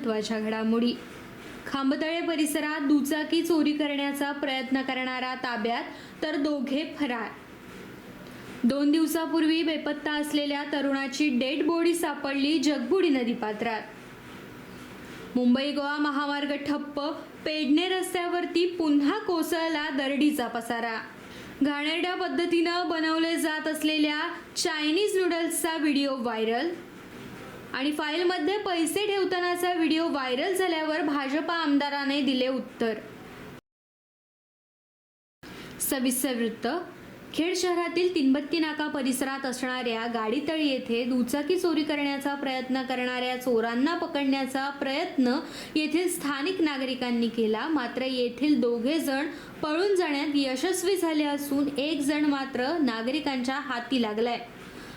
महत्त्वाच्या घडामोडी. खांबतळे परिसरात दुचाकी चोरी करण्याचा प्रयत्न करणारा ताब्यात तर दोघे फरार. दोन दिवसापूर्वी बेपत्ता असलेल्या तरुणाची डेड बॉडी सापडली जगबुडी नदीपात्रात मुंबई गोवा महामार्ग ठप्प पेडणे रस्त्यावरती पुन्हा कोसळला दरडीचा पसारा. घाणेरड्या पद्धतीनं बनवले जात असलेल्या चायनीज नूडल्सचा व्हिडिओ व्हायरल आणि फाईलमध्ये पैसे ठेवतानाचा व्हिडिओ व्हायरल झाल्यावर भाजपा आमदाराने दिले उत्तर. सविस्तर वृत्त. खेड शहरातील तिनबत्ती नाका परिसरात असणाऱ्या गाडीतळी येथे दुचाकी चोरी करण्याचा प्रयत्न करणाऱ्या चोरांना पकडण्याचा प्रयत्न येथील स्थानिक नागरिकांनी केला. मात्र येथील दोघे जण पळून जाण्यात यशस्वी झाले असून एक जण मात्र नागरिकांच्या हाती लागलाय.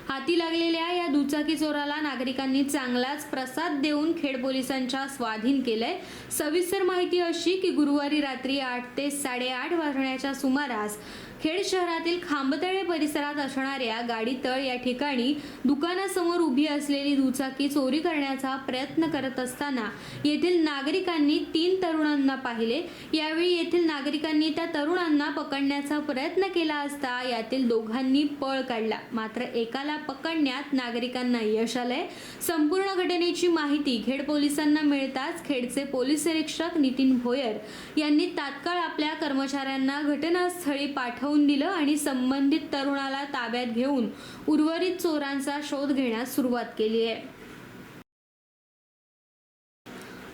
हाती लागलेल्या या दुचाकी चोराला नागरिकांनी चांगलाच प्रसाद देऊन खेड पोलिसांच्या स्वाधीन केलंय. सविस्तर माहिती अशी की गुरुवारी रात्री आठ ते साडेआठ वाजण्याच्या सुमारास खेड शहरातील खांबतळे परिसरात असणाऱ्या गाडीतळ या ठिकाणी दुकानासमोर उभी असलेली दुचाकी चोरी करण्याचा प्रयत्न करत असताना येथील नागरिकांनी तीन तरुणांना पाहिले. यावेळी येथील नागरिकांनी त्या तरुणांना पकडण्याचा प्रयत्न केला असता यातील दोघांनी पळ काढला. मात्र एकाला पकडण्यात नागरिकांना यश आलंय. संपूर्ण घटनेची माहिती खेड पोलिसांना मिळताच खेडचे पोलीस निरीक्षक नितीन भोयर यांनी तात्काळ आपल्या कर्मचाऱ्यांना घटनास्थळी पाठवून दिलं आणि संबंधित तरुणाला ताब्यात घेऊन उर्वरित चोरांचा शोध घेण्यास सुरुवात केली आहे.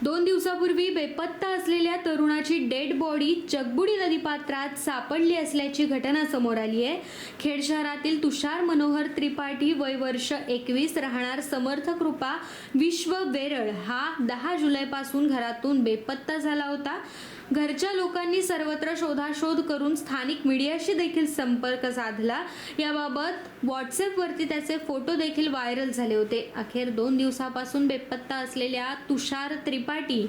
दोन दिवसापूर्वी बेपत्ता असलेल्या तरुणाची डेड बॉडी जगबुडी नदीपात्रात सापडली असल्याची घटना समोर आली आहे. खेड शहरातील तुषार मनोहर त्रिपाठी वय वर्ष एकवीस राहणार समर्थ कृपा विश्व वेरळ हा दहा जुलैपासून घरातून बेपत्ता झाला होता. घरच्या लोकांनी सर्वत्र शोधाशोध करून स्थानिक मीडियाशी देखील संपर्क साधला. याबाबत व्हॉट्सअपवरती त्याचे फोटो देखील व्हायरल झाले होते. अखेर दोन दिवसापासून बेपत्ता असलेल्या तुषार त्रिपाठी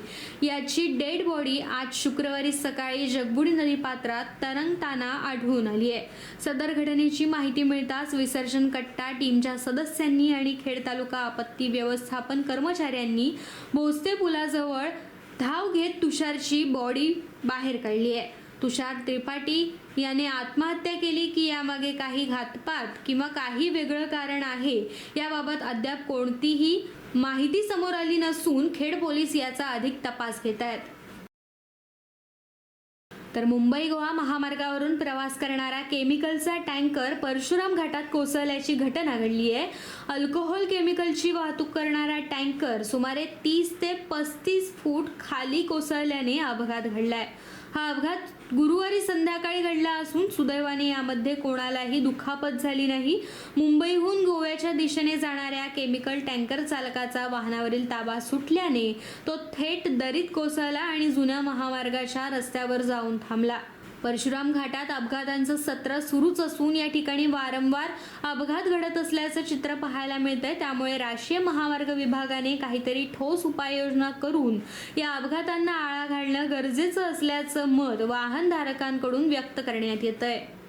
याची डेड बॉडी आज शुक्रवारी सकाळी जगबुडी नदीपात्रात तरंगताना आढळून आली आहे. सदर घटनेची माहिती मिळताच विसर्जन कट्टा टीमच्या सदस्यांनी आणि खेड तालुका आपत्ती व्यवस्थापन कर्मचाऱ्यांनी भोसते पुलाजवळ धाव घेत तुषारची बॉडी बाहेर काढली आहे. तुषार त्रिपाठी याने आत्महत्या केली की यामागे काही घातपात किंवा काही वेगळं कारण आहे याबाबत अद्याप कोणतीही माहिती समोर आली नसून खेड पोलीस याचा अधिक तपास घेत आहेत. तर मुंबई गोवा महामार्गावरून प्रवास करणारा केमिकलचा टँकर परशुराम घाटात कोसळल्याची घटना घडली आहे. अल्कोहोल केमिकलची वाहतूक करणारा टँकर सुमारे तीस ते पस्तीस फूट खाली कोसळल्याने अपघात घडलाय. हा अपघात गुरुवारी संध्याकाळी घडला असून सुदैवाने यामध्ये कोणालाही दुखापत झाली नाही. मुंबईहून गोव्याच्या दिशेने जाणाऱ्या केमिकल टँकर चालकाचा वाहनावरील ताबा सुटल्याने तो थेट दरीत कोसळला आणि जुन्या महामार्गाच्या रस्त्यावर जाऊन थांबला. परशुराम घाटात अपघातांचं सत्र सुरूच असून या ठिकाणी वारंवार अपघात घडत असल्याचं चित्र पाहायला मिळतंय. त्यामुळे राष्ट्रीय महामार्ग विभागाने काहीतरी ठोस उपाययोजना करून या अपघातांना आळा घालणं गरजेचं असल्याचं मत वाहनधारकांकडून व्यक्त करण्यात येत आहे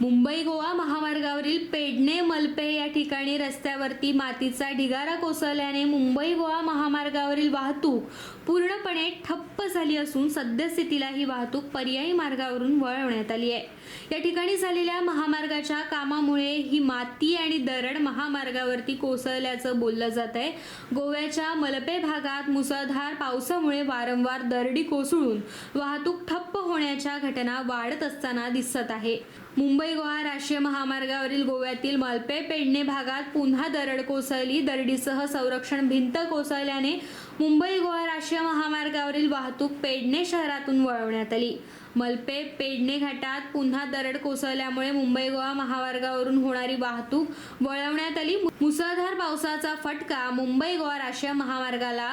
मुंबई गोवा महामार्गावरील पेडणे मलपे या ठिकाणी रस्त्यावरती मातीचा ढिगारा कोसळल्याने मुंबई गोवा महामार्गावरील वाहतूक पूर्णपणे ठप्प झाली असून सद्यस्थितीला ही वाहतूक पर्यायी मार्गावरून वळवण्यात आली आहे. या ठिकाणी झालेल्या महामार्गाच्या कामामुळे ही माती आणि दरड महामार्गावरती कोसळल्याचं बोललं जात आहे. गोव्याच्या मलपे भागात मुसळधार पावसामुळे वारंवार दरडी कोसळून वाहतूक ठप्प होण्याच्या घटना वाढत असताना दिसत आहे. मुंबई गोवा राष्ट्रीय महामार्गावरील गोव्यातील मलपे पेडणे भागात पुन्हा दरड कोसळली. दरडीसह संरक्षण भिंत कोसळल्याने मुंबई गोवा राष्ट्रीय महामार्गावरील वाहतूक पेडणे शहरातून वळवण्यात आली. मलपे पेडणे घाटात पुन्हा दरड कोसळल्यामुळे मुंबई गोवा महामार्गावरून होणारी वाहतूक वळवण्यात आली. मुसळधार पावसाचा फटका मुंबई गोवा राष्ट्रीय महामार्गाला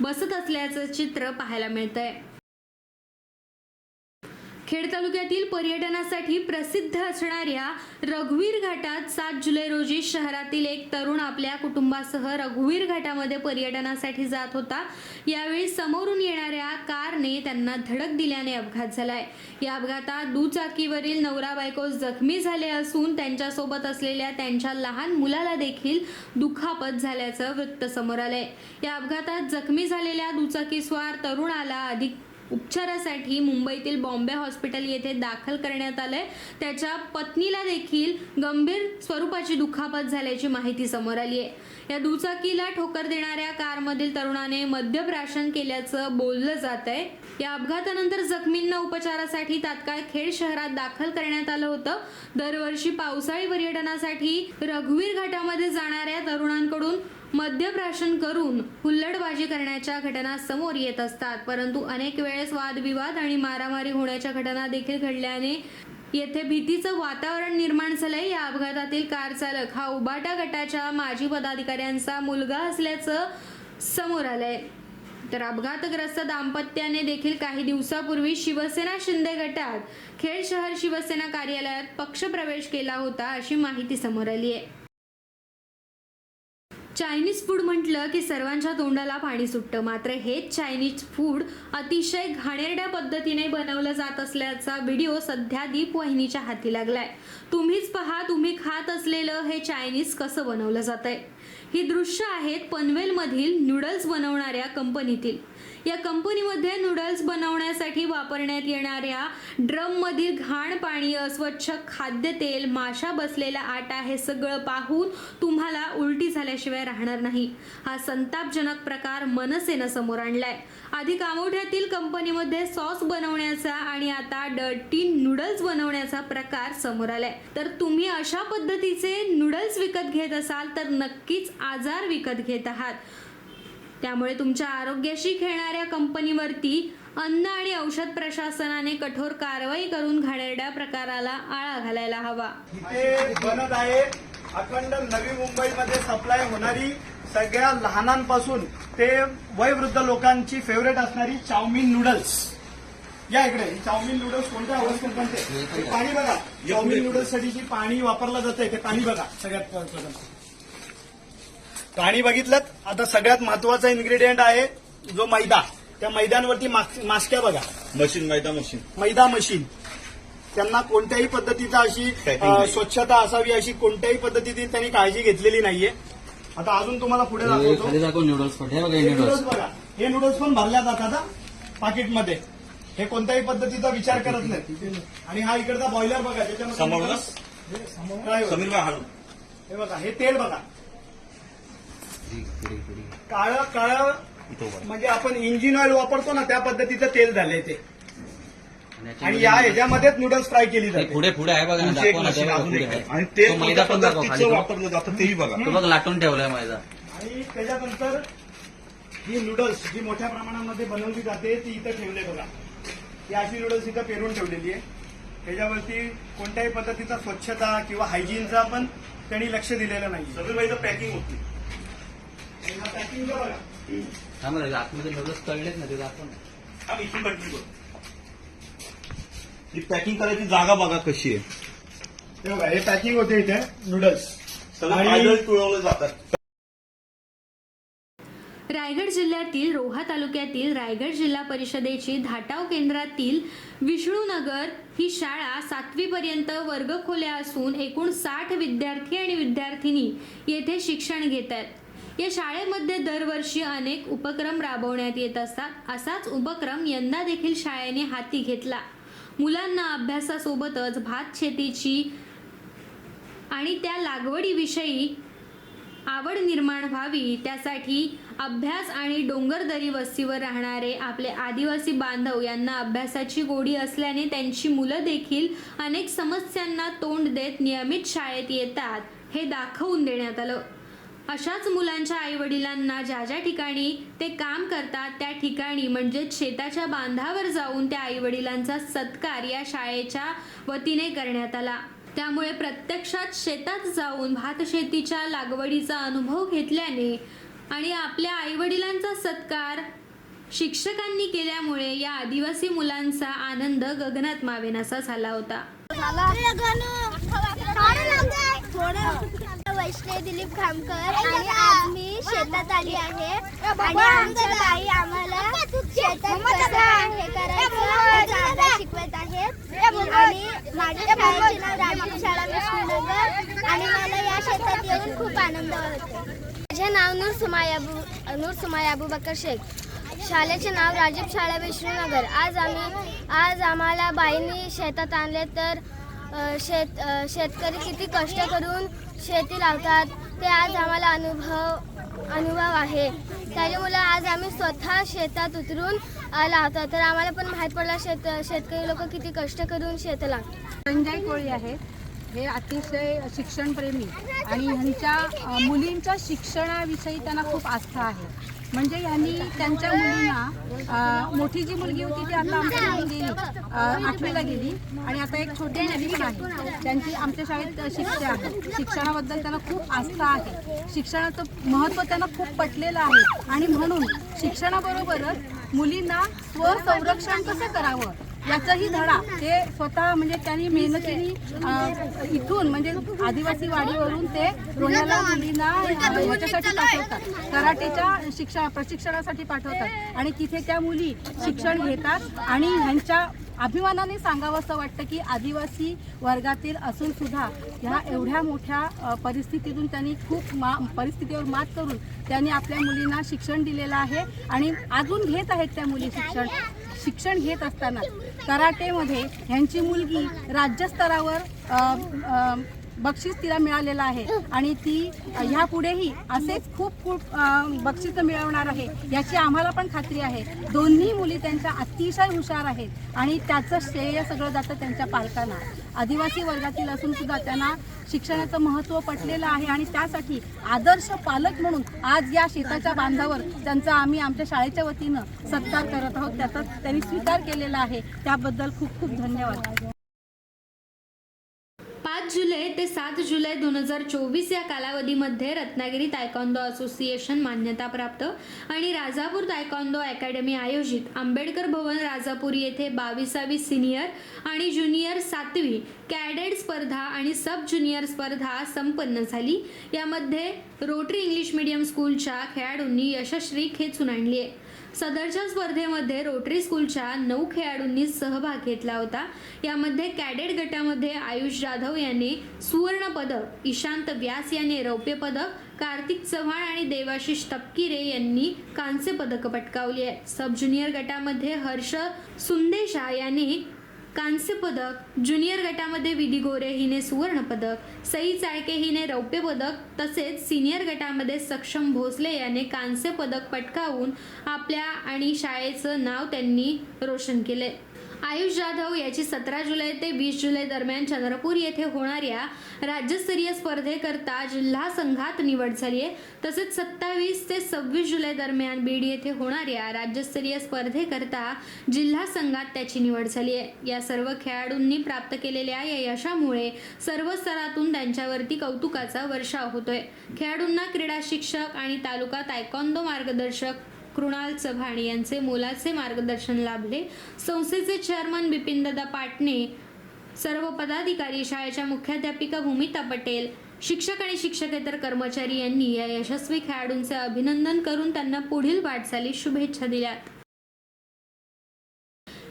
बसत असल्याचं चित्र पाहायला मिळतंय. खेड तालुक्यातील पर्यटनासाठी प्रसिद्ध असणाऱ्या रघुवीर घाटात सात जुलै रोजी शहरातील एक तरुण आपल्या कुटुंबासह रघुवीर घाटामध्ये पर्यटनासाठी जात होता. यावेळी समोरून येणाऱ्या कारने त्यांना धडक दिल्याने अपघात झालाय. या अपघातात दुचाकीवरील नवरा बायको जखमी झाले असून त्यांच्यासोबत असलेल्या त्यांच्या लहान मुलाला देखील दुखापत झाल्याचं वृत्त समोर आलंय. या अपघातात जखमी झालेल्या दुचाकीस्वार तरुणाला अधिक उपचारासाठी मुंबईतील बॉम्बे हॉस्पिटल येथे दाखल करण्यात आलंय. त्याच्या पत्नीला देखील गंभीर स्वरूपाची दुखापत झाल्याची माहिती समोर आली आहे. या दुचाकीला ठोकर देणाऱ्या कारमधील तरुणाने मद्यप्राशन केल्याचं बोललं जात आहे. या अपघातानंतर जखमींना उपचारासाठी तात्काळ खेड शहरात दाखल करण्यात आलं होतं. दरवर्षी पावसाळी पर्यटनासाठी रघुवीर घाटामध्ये जाणाऱ्या तरुणांकडून मद्यप्राशन करून हुल्लडबाजी करण्याच्या घटना समोर येत असतात. परंतु अनेक वेळेस वादविवाद आणि मारामारी होण्याच्या घटना देखील घडल्याने येथे भीतीचं वातावरण निर्माण झालंय. या अपघातातील कार चालक हा उबाटा गटाच्या माजी पदाधिकाऱ्यांचा मुलगा असल्याचं समोर आलंय. तर अपघातग्रस्त दाम्पत्याने देखील काही दिवसापूर्वी शिवसेना शिंदे गटात खेड शहर शिवसेना कार्यालयात पक्षप्रवेश केला होता अशी माहिती समोर आली आहे चायनीज फूड म्हटलं की सर्वांच्या तोंडाला पाणी सुटतं. मात्र हेच चायनीज फूड अतिशय घाणेरड्या पद्धतीने बनवलं जात असल्याचा व्हिडिओ सध्या दीप वाहिनीच्या हाती लागलाय. तुम्हीच पहा तुम्ही खात असलेलं हे चायनीज कसं बनवलं जातंय. ही दृश्य आहेत पनवेलमधील नूडल्स बनवणाऱ्या कंपनीतील. या कंपनीमध्ये नूडल्स बनवण्यासाठी वापरण्यात येणाऱ्या ड्रममधील घाण पाणी अस्वच्छ खाद्यतेल माशा बसलेला आटा हे सगळं पाहून तुम्हाला उलटी झाल्याशिवाय राहणार नाही. हा संतापजनक प्रकार मनसेनं समोर आणलाय. आधी कामोठ्यातील कंपनीमध्ये सॉस बनवण्याचा आणि आता डर्टी नूडल्स बनवण्याचा प्रकार समोर आलाय. तर तुम्ही अशा पद्धतीचे नूडल्स विकत घेत असाल तर नक्कीच आजार विकत घेत आहात. त्यामुळे तुमच्या आरोग्याशी खेळणाऱ्या कंपनीवरती अन्न आणि औषध प्रशासनाने कठोर कारवाई करून घाणेरड्या प्रकाराला आळा घालायला हवा. इथे बनत आहे अखंड नवी मुंबईमध्ये सप्लाय होणारी सगळ्या लहानांपासून ते वयवृद्ध लोकांची फेवरेट असणारी चाऊमिन नूडल्स या इकडे चाऊमिन नूडल्स कोणत्या अवस्थेत बनते? पाणी बघा. चाऊमिन नूडल्ससाठी जी पाणी वापरलं जातंय ते पाणी बघा. सगळ्यात पाणी बघितलं आता सगळ्यात महत्त्वाचा इन्ग्रेडियंट आहे जो मैदा. त्या मैद्यांवरती मास- मास्क्या बघा. मशीन मैदा मशीन. मैदा मशीन. त्यांना कोणत्याही पद्धतीचा अशी. स्वच्छता असावी अशी कोणत्याही पद्धतीची त्यांनी काळजी घेतलेली नाहीये. आता अजून तुम्हाला पुढे हे दाखवतो. खाली दाखव नूडल्स पण. हे बघा हे हे नूडल्स नूडल्स बघा. हे नूडल्स पण भरल्या जातात हा, पाकिटमध्ये. हे कोणत्याही पद्धतीचा विचार करत नाही आणि हा इकडचा बॉयलर बघा त्याच्यामध्ये? हे काय होतं? समीर हे बघा हे तेल बघा. काळं काळं इथं उभा. म्हणजे आपण इंजिन ऑइल वापरतो ना त्या पद्धतीचं तेल झालंय ते. आणि या ह्याच्यामध्येच नूडल्स फ्राय केली हे जाते पुढे पुढे आहे बघा ना तुमची एक दाखव ना मशीन ते बघा अजून पुढे एक आहे. आहे. आणि ते तो मैदा पण दाखव खाली पदार्थीचं तो. वापरलं जातं तेही बघा. तो बघ लाटून ठेवलाय मैदा. आणि त्याच्यानंतर ही नूडल्स जी मोठ्या प्रमाणामध्ये बनवली जाते ती इथं ठेवले बघा. ही अशी नूडल्स इथं पेरून ठेवलेली आहे. त्याच्यावरती कोणत्याही पद्धतीचा स्वच्छता किंवा हायजीनचा पण त्यांनी लक्ष दिलेलं नाही समीर भाईचं पॅकिंग होती. पॅकिंगचं बघा. हा बघा आतमध्ये नूडल्स तळलेत ना ते दाखव ना. इथून पॅकिंग करतो ही पॅकिंग करायची जागा बघा कशी आहे. हे बघा हे पॅकिंग होते इथे नूडल्स सगळं आणि- फायदे तुळवले जातात. रायगड जिल्ह्यातील रोहा तालुक्यातील रायगड जिल्हा परिषदेची धाटाव केंद्रातील विष्णुनगर ही शाळा सातवीपर्यंत वर्गखोल्या असून एकूण साठ विद्यार्थी आणि विद्यार्थिनी येथे शिक्षण घेत आहेत. या शाळेमध्ये दरवर्षी अनेक उपक्रम राबवण्यात येत असतात. असाच उपक्रम यंदा देखील शाळेने हाती घेतला. मुलांना अभ्यासासोबतच भात शेतीची आणि त्या लागवडीविषयी आवड निर्माण व्हावी. त्यासाठी अभ्यास आणि डोंगरदरी वस्तीवर राहणारे आपले आदिवासी बांधव यांना अभ्यासाची गोडी असल्याने त्यांची मुलं देखील अनेक समस्यांना तोंड देत नियमित शाळेत येतात हे दाखवून देण्यात आलं. अशाच मुलांच्या आईवडिलांना ज्या ज्या ठिकाणी ते काम करतात त्या ठिकाणी म्हणजेच शेताच्या बांधावर जाऊन त्या आईवडिलांचा सत्कार या शाळेच्या वतीने करण्यात आला. त्यामुळे प्रत्यक्षात शेतात जाऊन भात शेतीच्या लागवडीचा अनुभव घेतल्याने आणि आपल्या आईवडिलांचा सत्कार शिक्षकांनी केल्यामुळे या आदिवासी मुलांचा आनंद गगनात मावेनासा झाला होता. वैष्णवी दिलीप खामकर आणि आज मी शेतात आली आहे. आणि आमच्या ताई आम्हाला शेतात कसं हे करायचं शिकवत आहेत आणि माझ्या शाळेचे नाव राजीव शाळा विष्णुनगर आणि मला या शेतात येऊन खूप आनंद होतो. माझे नाव नूर सुमाय अबू नूर सुमाय अबूबकर शेख. शाळेचे नाव राजीव शाळा विष्णुनगर. आज आम्ही आज आम्हाला बाईंनी शेतात आणले तर शेत शेतकरी किती कष्ट करून शेती लावतात. ते आज आम्हाला अनुभव अनुभव आहे. त्याच्यामुळे आज आम्ही स्वतः शेतात उतरून लावतो तर आम्हाला पण माहीत पडला शेत शेतकरी लोक किती कष्ट करून शेत लावतात संजय कोळी आहेत हे अतिशय शिक्षणप्रेमी. आणि ह्यांच्या मुलींच्या शिक्षणाविषयी त्यांना खूप आस्था आहे. म्हणजे यांनी त्यांच्या मुलींना मोठी जी मुलगी होती ती आता आमच्या गेली. आठवीला गेली. आणि आता एक छोटी मुलगी पण आहे. त्यांची आमच्या शाळेत शिक्षक आहे. शिक्षणाबद्दल त्यांना खूप आस्था आहे. शिक्षणाचं महत्त्व त्यांना खूप पटलेलं आहे. आणि म्हणून शिक्षणाबरोबरच मुलींना स्वसंरक्षण कसं करावं? याचाही धडा. ते स्वतः म्हणजे त्यांनी मेहनतीने इथून म्हणजे आदिवासी वाडीवरून ते रोह्याला मुलींना याच्यासाठी पाठवतात. कराटेच्या शिक्षा प्रशिक्षणासाठी पाठवतात. आणि तिथे त्या मुली शिक्षण घेतात आणि ह्यांच्या अभिमानाने सांगावंसं वाटतं की आदिवासी वर्गातील असून सुद्धा ह्या एवढ्या मोठ्या परिस्थितीतून त्यांनी खूप मा परिस्थितीवर मात करून त्यांनी आपल्या मुलींना शिक्षण दिलेलं आहे आणि अजून घेत आहेत त्या मुली शिक्षण. शिक्षण घेत असताना कराटेमध्ये ह्यांची मुलगी राज्यस्तरावर बक्षीस तिला मिळालेलं आहे. आणि ती ह्या पुढेही असेच खूप खूप बक्षीस बक्षिसं मिळवणार आहे. याची आम्हाला पण खात्री आहे. दोन्ही मुली त्यांच्या अतिशय हुशार आहेत. आणि त्याचं श्रेय सगळं जातं त्यांच्या पालकांना. आदिवासी वर्गातील असून सुद्धा त्यांना शिक्षणाचं महत्त्व पटलेलं आहे. आणि त्यासाठी आदर्श पालक म्हणून आज या शेताच्या बांधावर त्यांचा आम्ही आमच्या शाळेच्या वतीनं सत्कार करत आहोत. त्याचा त्यांनी स्वीकार केलेला आहे. त्याबद्दल खूप खूप धन्यवाद. पाच जुलै ते सात जुलै दोन हजार चोवीस या कालावधीमध्ये रत्नागिरी तायकॉन्दो असोसिएशन मान्यताप्राप्त आणि राजापूर तायकॉन्दो अकॅडमी आयोजित आंबेडकर भवन राजापूर येथे बावीसावी सिनियर आणि ज्युनियर सातवी कॅडेट स्पर्धा आणि सब ज्युनियर स्पर्धा संपन्न झाली. यामध्ये रोटरी इंग्लिश मीडियम स्कूलच्या खेळाडूंनी यशस्वी खेचून आणली आहे. सदरच्या स्पर्धेमध्ये रोटरी स्कूलच्या नऊ खेळाडूंनी सहभाग घेतला होता. यामध्ये कॅडेट गटामध्ये आयुष जाधव याने सुवर्ण पदक इशांत व्यास याने रौप्य पदक कार्तिक चव्हाण आणि देवाशिष तपकिरे यांनी कांस्य पदक पटकावली आहे. सब ज्युनियर गटामध्ये हर्ष सुंदेशा याने कांस्य पदक ज्युनियर गटामध्ये विधी गोरे हिने सुवर्ण पदक सई चाळके हिने रौप्य पदक तसेच सिनियर गटामध्ये सक्षम भोसले याने कांस्य पदक पटकावून आपल्या आणि शाळेचं नाव त्यांनी रोशन केले आयुष जाधव याची सतरा जुलै ते वीस जुलै दरम्यान चंद्रपूर येथे होणाऱ्या राज्यस्तरीय स्पर्धेकरता जिल्हा संघात निवड झाली आहे. तसेच सत्तावीस ते सव्वीस जुलै दरम्यान बीड येथे होणाऱ्या राज्यस्तरीय स्पर्धेकरता जिल्हा संघात त्याची निवड झाली आहे. या सर्व खेळाडूंनी प्राप्त केलेल्या या यशामुळे सर्व स्तरातून त्यांच्यावरती कौतुकाचा वर्षाव होतोय. खेळाडूंना क्रीडा शिक्षक आणि तालुका तायकॉन्दो मार्गदर्शक कृणाल चव्हाण यांचे मोलाचे मार्गदर्शन लाभले. संस्थेचे चेअरमन बिपिनदादा पाटणे सर्व पदाधिकारी शाळेच्या मुख्याध्यापिका भूमिता पटेल शिक्षक आणि शिक्षकेतर कर्मचारी यांनी या यशस्वी खेळाडूंचे अभिनंदन करून त्यांना पुढील वाटचाली शुभेच्छा दिल्यात.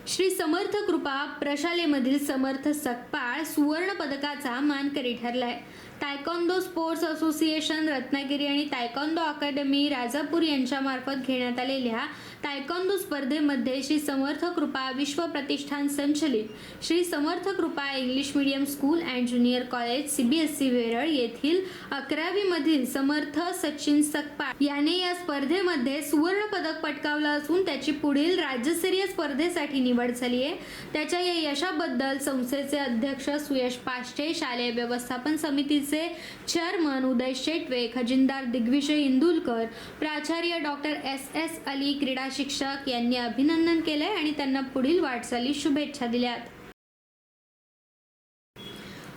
श्री समर्थ कृपा प्रशालेमधील समर्थ सकपाळ सुवर्ण पदकाचा मानकरी ठरलाय. तायकॉन्दो स्पोर्ट्स असोसिएशन रत्नागिरी आणि तायकॉन्दो अकादमी राजापूर यांच्यामार्फत घेण्यात आलेल्या तायकॉन्दो स्पर्धेमध्ये श्री समर्थ कृपा विश्व प्रतिष्ठान संचलित. Shri Samarth Krupa English medium school and junior college CBSE Veral येथील अकरावी मधील समर्थ सचिन सकपाळ याने या स्पर्धेमध्ये सुवर्ण पदक पटकावलं असून त्याची पुढील राज्यस्तरीय स्पर्धेसाठी निवड झाली आहे. त्याच्या या यशाबद्दल संस्थेचे अध्यक्ष सुयश पाष्टे शालेय व्यवस्थापन समितीचे चेअरमन उदय शेटवे खजिनदार दिग्विजय इंदुलकर प्राचार्य डॉक्टर एस एस अली क्रीडा शिक्षक यांनी अभिनंदन केले आणि त्यांना पुढील वाटचाली शुभेच्छा दिल्यात.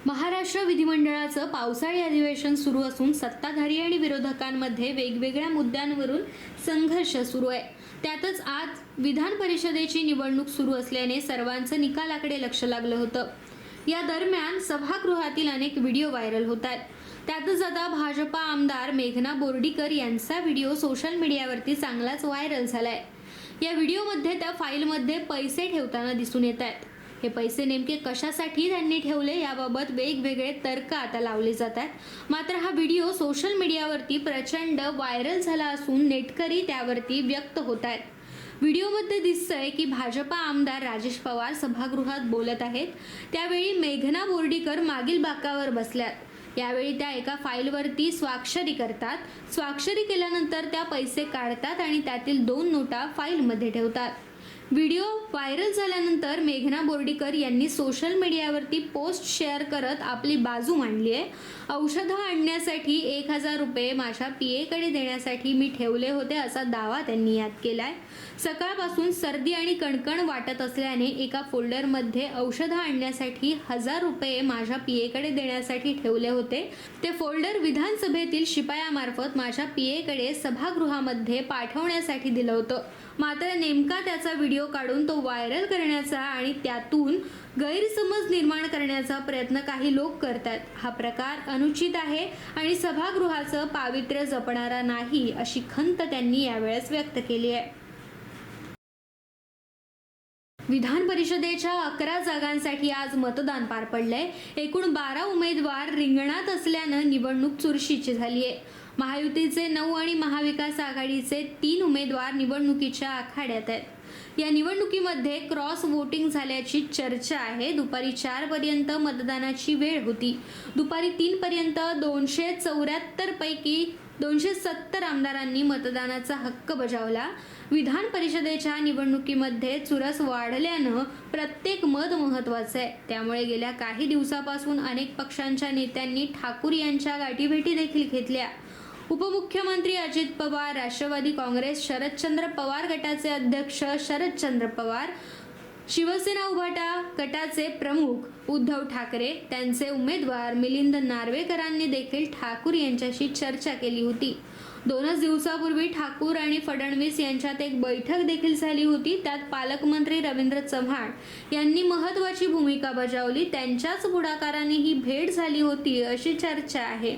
महाराष्ट्र विधिमंडळाचं पावसाळी अधिवेशन सुरू असून सत्ताधारी आणि विरोधकांमध्ये वेगवेगळ्या मुद्द्यांवरून संघर्ष सुरू आहे. त्यातच आज विधान परिषदेची निवडणूक सुरू असल्याने सर्वांचं निकालाकडे लक्ष लागलं होतं. या दरम्यान सभागृहातील अनेक व्हिडिओ व्हायरल होत आहेत. त्यातच आता भाजपा आमदार मेघना बोर्डीकर यांचा व्हिडिओ सोशल मीडियावरती चांगलाच व्हायरल झालाय. या व्हिडिओमध्ये त्या फाईलमध्ये पैसे ठेवताना दिसून येत आहेत. हे पैसे नेमके कशासाठी त्यांनी ठेवले याबाबत वेगवेगळे तर्क आता लावले जात आहेत. मात्र हा व्हिडिओ सोशल मीडियावरती प्रचंड व्हायरल झाला असून नेटकरी त्यावरती व्यक्त होत आहेत. व्हिडिओमध्ये दिसतंय की भाजपा आमदार राजेश पवार सभागृहात बोलत आहेत. त्यावेळी मेघना बोर्डीकर मागील बाकावर बसल्यात. यावेळी त्या एका फाईलवरती स्वाक्षरी करतात. स्वाक्षरी केल्यानंतर त्या पैसे काढतात आणि त्यातील दोन नोटा फाईलमध्ये ठेवतात. व्हिडिओ व्हायरल झाल्यानंतर मेघना बोर्डीकर यांनी सोशल मीडियावरती पोस्ट शेअर करत आपली बाजू मांडली आहे. औषधं आणण्यासाठी एक हजार रुपये माझ्या पीएकडे देण्यासाठी मी ठेवले होते असा दावा त्यांनी यात केला आहे सकाळपासून सर्दी आणि कणकण वाटत असल्याने एका फोल्डरमध्ये औषधं आणण्यासाठी हजार रुपये माझ्या पीएकडे देण्यासाठी ठेवले होते. ते फोल्डर विधानसभेतील शिपायामार्फत माझ्या पीएकडे सभागृहामध्ये पाठवण्यासाठी दिलं होतं. मात्र नेमका त्याचा व्हिडिओ काढून तो व्हायरल करण्याचा आणि त्यातून गैरसमज निर्माण करण्याचा प्रयत्न काही लोक करतात हा प्रकार अनुचित आहे आणि सभागृहाचं पावित्र्य जपणारा नाही अशी खंत त्यांनी यावेळेस व्यक्त केली आहे. विधान परिषदेच्या अकरा जागांसाठी आज मतदान पार पडलंय. एकूण बारा उमेदवार रिंगणात असल्यानं निवडणूक चुरशीची झाली आहे महायुतीचे नऊ आणि महाविकास आघाडीचे तीन उमेदवार निवडणुकीच्या आखाड्यात आहेत. या निवडणुकीमध्ये क्रॉस वोटिंग झाल्याची चर्चा आहे. दुपारी चार पर्यंत मतदानाची वेळ होती. दुपारी तीन पर्यंत दोनशे चौऱ्याहत्तर पैकी दोनशे सत्तर आमदारांनी मतदानाचा हक्क बजावला. विधान परिषदेच्या निवडणुकीमध्ये चुरस वाढल्यानं प्रत्येक मत महत्वाचं आहे. त्यामुळे गेल्या काही दिवसापासून अनेक पक्षांच्या नेत्यांनी ठाकूर यांच्या गाठीभेटी देखील घेतल्या. उपमुख्यमंत्री अजित पवार राष्ट्रवादी काँग्रेस शरदचंद्र पवार गटाचे अध्यक्ष शरदचंद्र पवार शिवसेना उभाटा गटाचे प्रमुख उद्धव ठाकरे त्यांचे उमेदवार मिलिंद नार्वेकरांनी देखील ठाकूर यांच्याशी चर्चा केली होती. दोनच दिवसापूर्वी ठाकूर आणि फडणवीस यांच्यात एक बैठक देखील झाली होती. त्यात पालकमंत्री रवींद्र चव्हाण यांनी महत्वाची भूमिका बजावली. त्यांच्याच पुढाकाराने ही भेट झाली होती अशी चर्चा आहे.